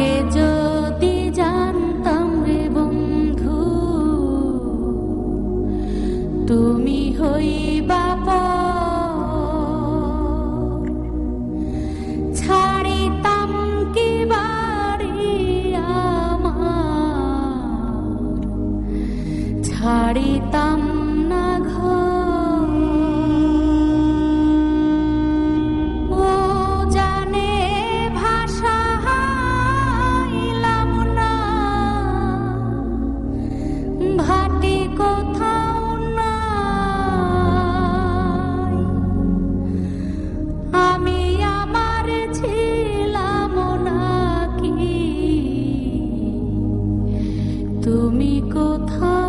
আগে যদি জানতাম বন্ধু তুমি ছাড়িতাম কি বাড়ি আমার? ছাড়িতাম 他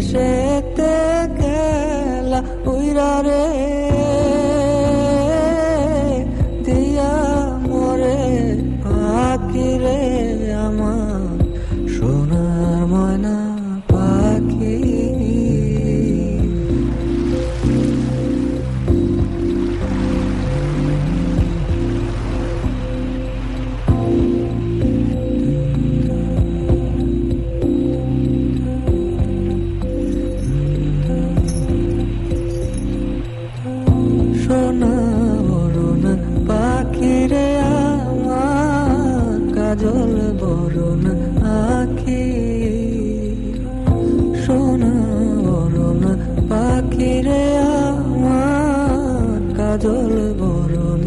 谁 উজ্জ্বল বরণ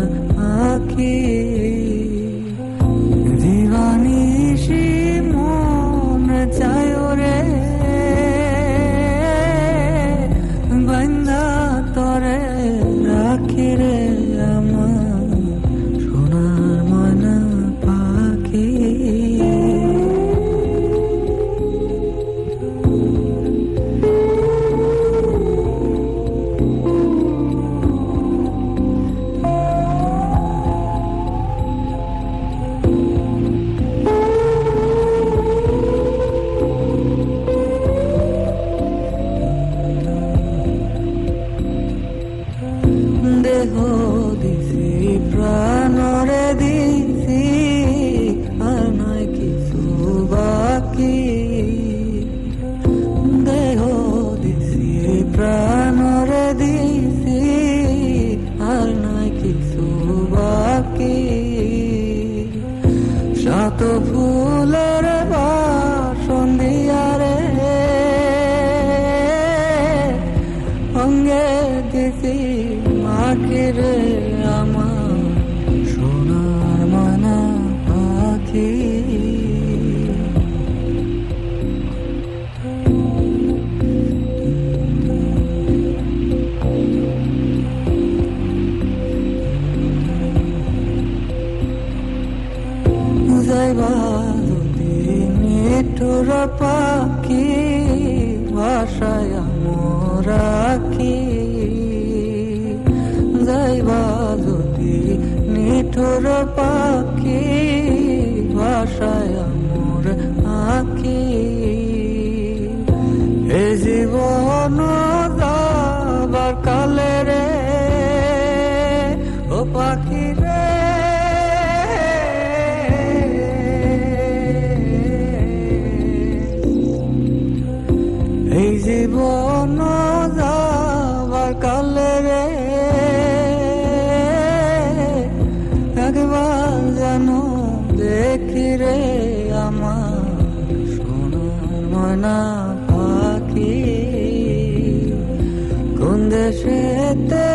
জানা পাখি কোন দেশেতে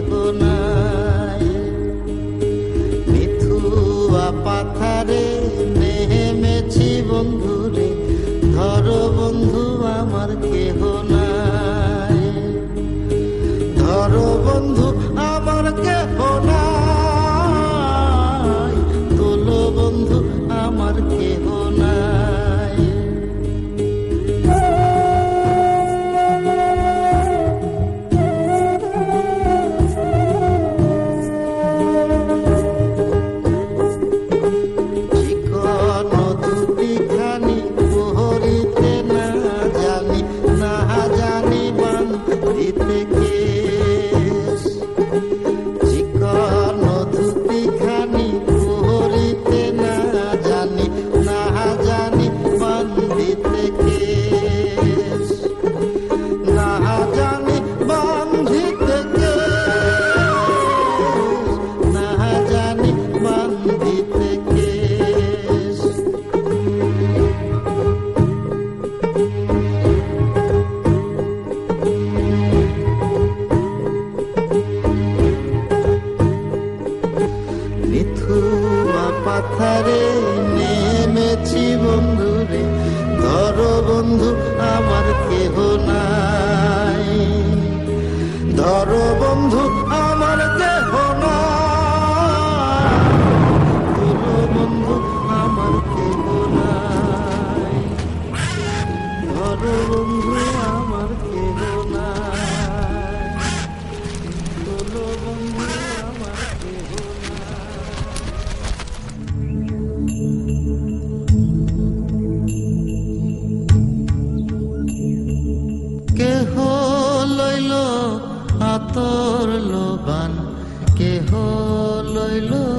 বেগুনায় মিথুয়া পাথারে বন্ধু তোর লোবান কেহ লইলো